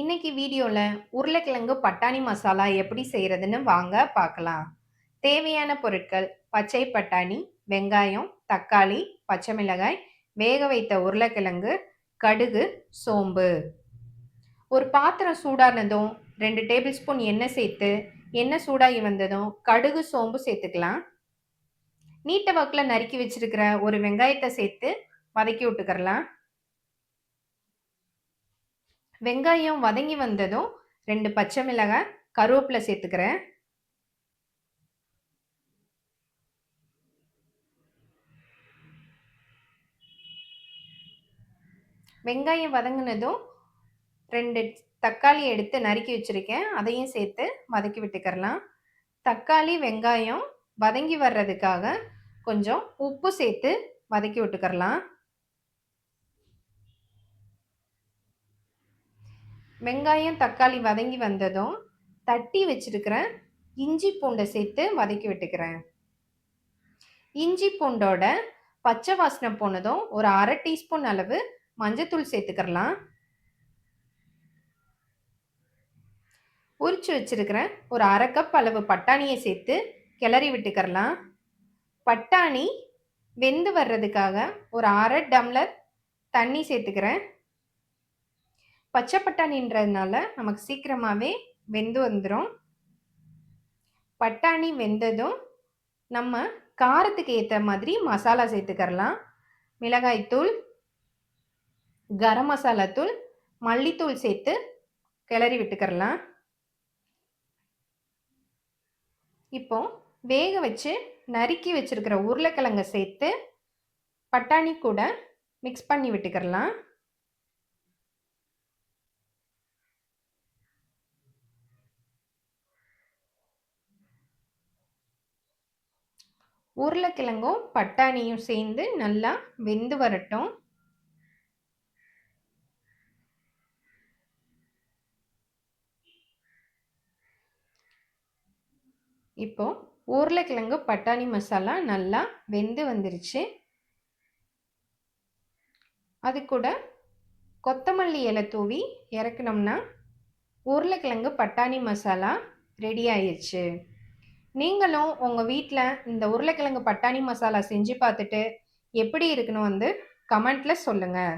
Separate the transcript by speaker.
Speaker 1: இன்னைக்கு வீடியோவில் உருளைக்கிழங்கு பட்டாணி மசாலா எப்படி செய்கிறதுன்னு வாங்க பார்க்கலாம் தேவையான பொருட்கள் பச்சை பட்டாணி வெங்காயம் தக்காளி பச்சை மிளகாய் வேக வைத்த உருளைக்கிழங்கு கடுகு சோம்பு. ஒரு பாத்திரம் சூடானதும் ரெண்டு டேபிள் ஸ்பூன் எண்ணெய் சேர்த்து எண்ணெய் சூடாகி வந்ததும் கடுகு சோம்பு சேர்த்துக்கலாம். நீட்ட வாக்கில் நறுக்கி வச்சிருக்கிற ஒரு வெங்காயத்தை சேர்த்து வதக்கி விட்டுக்கரலாம் வெங்காயம் வதங்கி வந்ததும் ரெண்டு பச்சை மிளகாய் கருவேப்பிலை சேர்த்துக்கிறேன். வெங்காயம் வதங்கினதும் ரெண்டு தக்காளி எடுத்து நறுக்கி வச்சுருக்கேன். அதையும் சேர்த்து வதக்கி விட்டுக்கிறலாம் தக்காளி வெங்காயம் வதங்கி வர்றதுக்காக கொஞ்சம் உப்பு சேர்த்து வதக்கி விட்டுக்கிறலாம் வெங்காயம் தக்காளி வதங்கி வந்ததும் தட்டி வச்சிருக்கிற இஞ்சி பூண்டை சேர்த்து வதக்கி விட்டுக்கிறேன். இஞ்சி பூண்டோட பச்சை வாசனை போனதும் ஒரு அரை டீஸ்பூன் அளவு மஞ்சத்தூள் சேர்த்துக்கிறலாம். உரிச்சு வச்சிருக்கிறேன். ஒரு அரை கப் அளவு பட்டாணியை சேர்த்து கிளறி விட்டுக்கிறலாம். பட்டாணி வெந்து வர்றதுக்காக ஒரு அரை டம்ளர் தண்ணி சேர்த்துக்கிறேன். பச்சை பட்டாணின்றதுனால நமக்கு சீக்கிரமாகவே வெந்து வந்துடும் பட்டாணி வெந்ததும் நம்ம காரத்துக்கு ஏற்ற மாதிரி மசாலா சேர்த்துக்கரலாம் மிளகாய்த்தூள் கரம் மசாலா தூள் மல்லித்தூள் சேர்த்து கிளறி விட்டுக்கரலாம் இப்போ வேக வச்சு நறுக்கி வச்சுருக்கிற உருளைக்கிழங்க சேர்த்து பட்டாணி கூட மிக்ஸ் பண்ணி விட்டுக்கரலாம் உருளைக்கிழங்கும் பட்டாணியும் சேர்ந்து நல்லா வெந்து வரட்டும். இப்போ உருளைக்கிழங்கு பட்டாணி மசாலா நல்லா வெந்து வந்துருச்சு. அது கூட கொத்தமல்லி இலை தூவி இறக்கணும்னா உருளைக்கிழங்கு பட்டாணி மசாலா ரெடி ஆயிடுச்சு நீங்களும் உங்கள் வீட்டில் இந்த உருளைக்கிழங்கு பட்டாணி மசாலா செஞ்சு பார்த்துட்டு எப்படி இருக்குன்னு வந்து கமெண்ட்டில் சொல்லுங்கள்